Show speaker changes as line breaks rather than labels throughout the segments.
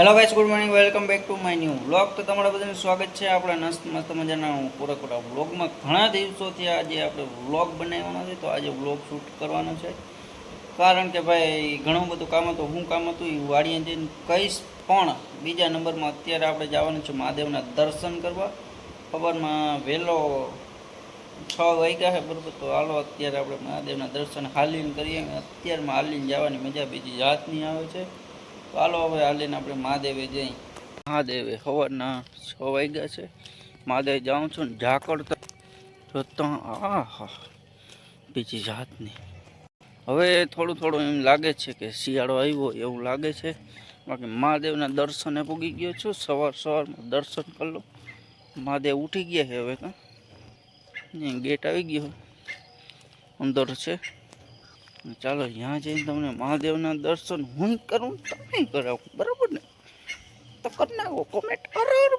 Hello guys good morning welcome back to my new blog તો તમારા બધાનું સ્વાગત છે આપણા મસ્ત મસ્ત મજાના પૂરા પૂરા વ્લોગમાં ઘણા દિવસોથી આજે આપણે વ્લોગ બનાવવાનો છે, તો આજે વ્લોગ શૂટ કરવાનો છે. કારણ કે ભાઈ, ઘણું બધું કામ હતું, હું કામ હતું, એ વાડીએ જઈને કહીશ, પણ બીજા નંબરમાં અત્યારે આપણે જવાનું છે મહાદેવના દર્શન કરવા. ખબરમાં વહેલો છ વાગ્યા છે બરાબર, તો હાલો અત્યારે આપણે મહાદેવના દર્શન હાલીને કરીએ. અત્યારમાં હાલીને જવાની મજા બીજી જાતની આવે છે. હાલો, હવે હાલીને આપણે મહાદેવે જઈ. મહાદેવે સવારના છ વાગ્યા છે. મહાદેવ જાઉં છું ને ઝાકળ તો આ હા બીજી જાતની. હવે થોડું થોડું એમ લાગે છે કે શિયાળો આવ્યો, એવું લાગે છે. બાકી મહાદેવના દર્શને પૂગી ગયો છું. સવાર સવારમાં દર્શન કરી મહાદેવ ઉઠી ગયા છે હવે કાં ગેટ આવી ગયો. અંદર છે. ચાલો ત્યાં જઈને તમને મહાદેવના દર્શન હું કરું, તમે કરાવું, બરાબર ને? તો કરી નાખો કોમેન્ટ અરર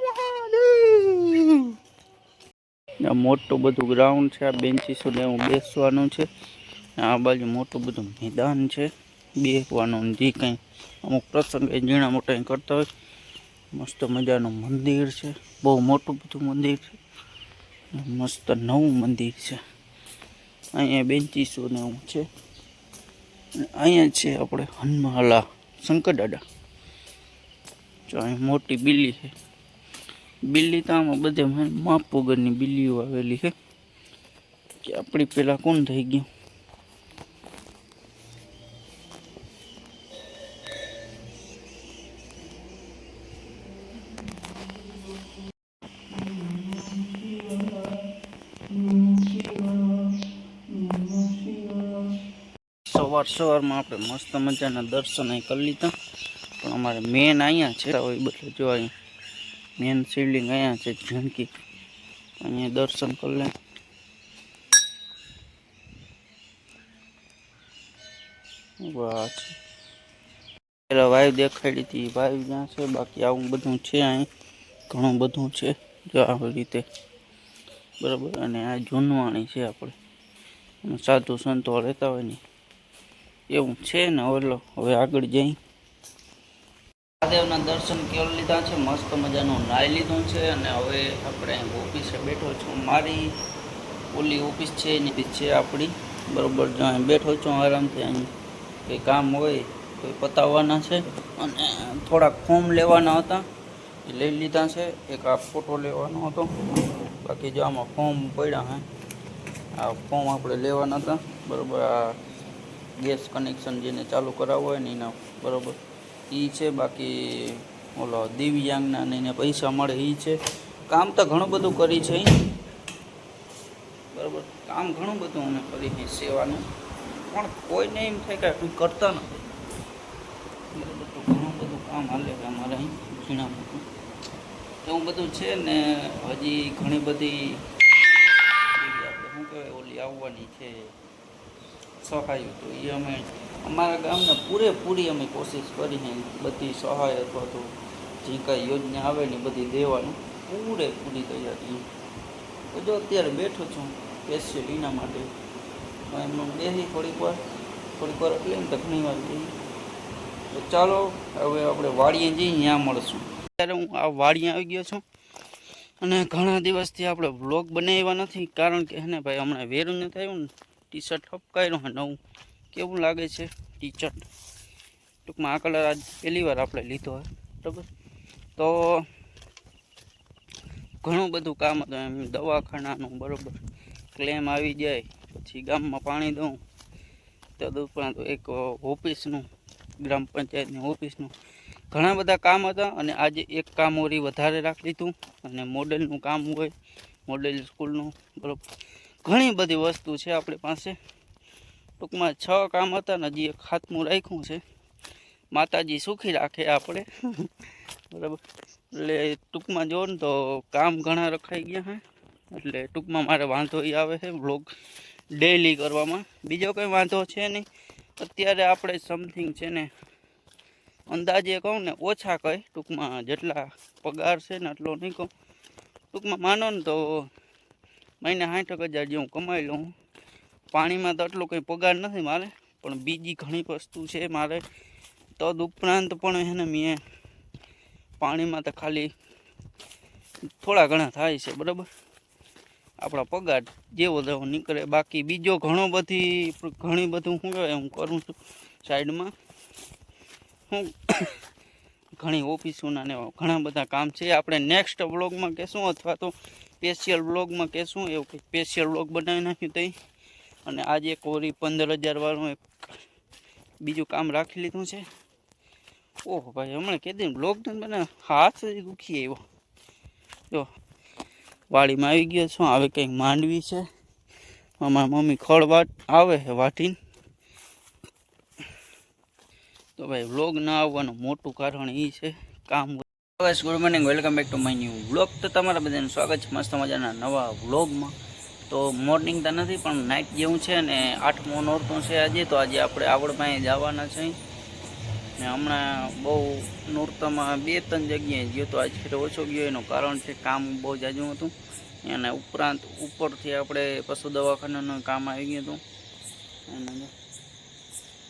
આ મોટું બધું ગ્રાઉન્ડ છે, આ બેન્ચીસો ને એવું બેસવાનું છે. આ બાજુ મોટું બધું મેદાન છે બેસવાનું જે કંઈ અમુક પ્રસંગ એ ઝીણા મોટા કરતા હોય. મસ્ત મજાનું મંદિર છે, બહુ મોટું બધું મંદિર છે. મસ્ત નવું મંદિર છે. અહીંયા બેન્ચીસો ને એવું છે. અહીંયા છે આપણે હનુમાલા, શંકર દાદા. જો અહીં મોટી બિલ્લી છે. બિલ્લી તો આમાં બધે માપ વગરની બિલ્લીઓ આવેલી છે. કે આપણી પેલા કોણ થઈ ગયું? સવાર સવારમાં આપણે મસ્ત મજાના દર્શન અહીં કરી લીધા. પણ અમારે મેન અહીંયા છે, હોય બધું જો અહીંયા મેન શિવલિંગ અહીંયા છે ઝાંકી અહીંયા દર્શન કરી લે. પેલા વાયુ દેખાડી હતી, વાયુ જ્યાં છે, બાકી આવું બધું છે અહીં. ઘણું બધું છે, જો આવી રીતે. બરાબર, અને આ જૂનવાણી છે આપણે. સાધુ સંતો રહેતા હોય ને. એવું છે ને ઓલો હવે આગળ જઈ. મહાદેવના દર્શન કરી લીધા છે, મસ્ત મજાનું નાહી લીધું છે, અને હવે આપણે ઓફિસે બેઠો છું. મારી ઓલી ઓફિસ છે, એની છે આપણી. બરાબર જો અહીં બેઠો છું, આરામથી અહીં કંઈ કામ હોય તો પતાવવાના છે. અને થોડાક ફોર્મ લેવાના હતા, એ લઈ લીધા છે. એક આ ફોટો લેવાનો હતો. બાકી જો આમાં ફોર્મ પડ્યા હે, આ ફોર્મ આપણે લેવાના હતા. બરાબર, આ ગેસ કનેક્શન જેને ચાલુ કરાવવું હોય ને એના બરાબર. એ છે, બાકી ઓલો દિવ્યાંગના ને એને પૈસા મળે એ છે. કામ તો ઘણું બધું કરી છે બરાબર, કામ ઘણું બધું અમે કરી છે સેવાનું. પણ કોઈને એમ થાય કે કંઈ કરતા નથી. બરાબર તો ઘણું બધું કામ હાલે છે અમારે અહીં ઝીણા મોટું એવું બધું છે ને હજી ઘણી બધી શું કહેવાય, ઓલી આવવાની છે સહાય તો એ અમે અમારા ગામને પૂરેપૂરી અમે કોશિશ કરી છે બધી સહાય અથવા તો જે કાંઈ યોજના આવે એ બધી દેવાની પૂરેપૂરી તૈયારી. તો જો અત્યારે બેઠો છું સ્પેશિયલ એના માટે એમનું બેસી થોડીક વાર થોડીક વાર એટલે તો ઘણી વાર તો ચાલો, હવે આપણે વાડીએ જઈએ ત્યાં મળશું. અત્યારે હું આ વાડીએ આવી ગયો છું અને ઘણા દિવસથી આપણે વ્લોગ બનાવ્યા નથી, કારણ કે હે ને ભાઈ, હમણાં વેરું ન થયું ને. ટી શર્ટ ઠપકાયું હા નવું કેવું લાગે છે ટી શર્ટ ટૂંકમાં આ કલર આજ પહેલી વાર આપણે લીધો હોય, બરાબર? તો ઘણું બધું કામ હતું એમ, દવાખાનાનું, બરાબર? ક્લેમ આવી જાય, પછી ગામમાં પાણી દઉં તદુપરાંત એક ઓફિસનું, ગ્રામ પંચાયતની ઓફિસનું. ઘણા બધા કામ હતા અને આજે એક કામ ઓરી વધારે રાખી લીધું અને મોડેલનું કામ હોય, મોડેલ સ્કૂલનું, બરાબર? ઘણી બધી વસ્તુ છે આપણી પાસે. ટૂંકમાં છ કામ હતા ને હજી એક ખાતમું રાખ્યું છે. માતાજી સુખી રાખે આપણે. બરાબર. એટલે ટૂંકમાં જો ને તો કામ ઘણા રખાઈ ગયા હે. એટલે ટૂંકમાં મારે વાંધો એ આવે છે વ્લોગ ડેઈલી કરવામાં. બીજો કંઈ વાંધો છે નહીં. અત્યારે આપણે સમથિંગ છે ને અંદાજે કહું ને ઓછા કહી ટૂંકમાં જેટલા પગાર છે ને એટલો નહીં કહું. ટૂંકમાં માનો ને તો મહિને સાઠ હજાર જેવું કમાઈ લઉં. પાણીમાં તો એટલો કંઈ પગાર નથી મારે, પણ બીજી ઘણી વસ્તુ છે મારે. તદ ઉપરાંત પણ એને મેં પાણીમાં તો ખાલી થોડા ઘણા થાય છે, બરાબર? આપણા પગાર જેવો તેવો નીકળે. બાકી બીજો ઘણો બધી, ઘણી બધું શું કહેવાય હું કરું છું સાઈડમાં. હું ઘણી ઓફિસોના ને ઘણા બધા કામ છે. આપણે નેક્સ્ટ બ્લોગમાં કહેશું અથવા તો સ્પેશિયલ વ્લોગમાં કહેશું, એવું કંઈક સ્પેશિયલ વ્લોગ બનાવી નાખ્યું તઈ. અને આજે એક ઓરી પંદર હજારવાળું એક બીજું કામ રાખી લીધું છે. ઓહો ભાઈ, હમણાં કીધું બ્લોગ તો મને હાથ દુખી આવ્યો. જો, વાડીમાં આવી ગયો છું, હવે કંઈક માંડવી છે. અમારા મમ્મી ખળ વાટ, આવે છે વાટીને. તો ભાઈ વ્લોગ ના આવવાનું મોટું કારણ એ છે, કામ બસ good morning welcome back to my new vlog તો તમારા બધાનું સ્વાગત છે મસ્ત મજાના નવા વ્લોગમાં તો મોર્નિંગ તો નથી, પણ નાઇટ જેવું છે ને આઠમો નોરતું છે આજે, તો આજે આપણે આવડમાં જવાના છે. ને હમણાં બહુ નોરતામાં બે ત્રણ જગ્યાએ ગયો તો આજ ફેર ઓછો ગયો. એનું કારણ છે કામ બહુ જાજુ હતું. અને ઉપરાંત ઉપરથી આપણે પશુ દવાખાનાનું કામ આવી ગયું હતું. એના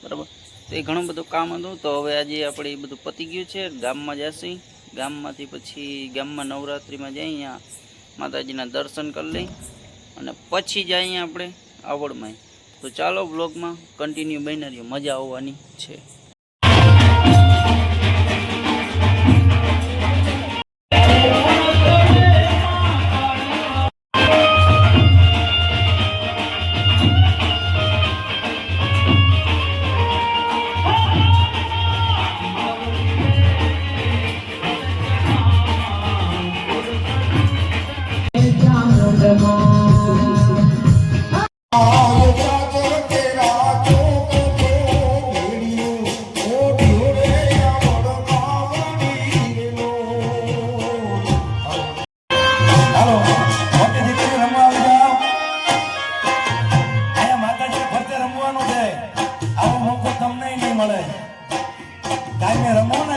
બરાબર. તો એ ઘણું બધું કામ હતું. તો હવે આજે આપણે એ બધું પતી ગયું છે. ગામમાં જશે ગામમાંથી પછી ગામમાં નવરાત્રિમાં જઈ અહીંયા માતાજીના દર્શન કરી લઈ અને પછી જઈએ આપણે આવડમાં તો ચાલો બ્લોગમાં કન્ટિન્યુ બની રહ્યો મજા આવવાની છે.
કાંઈ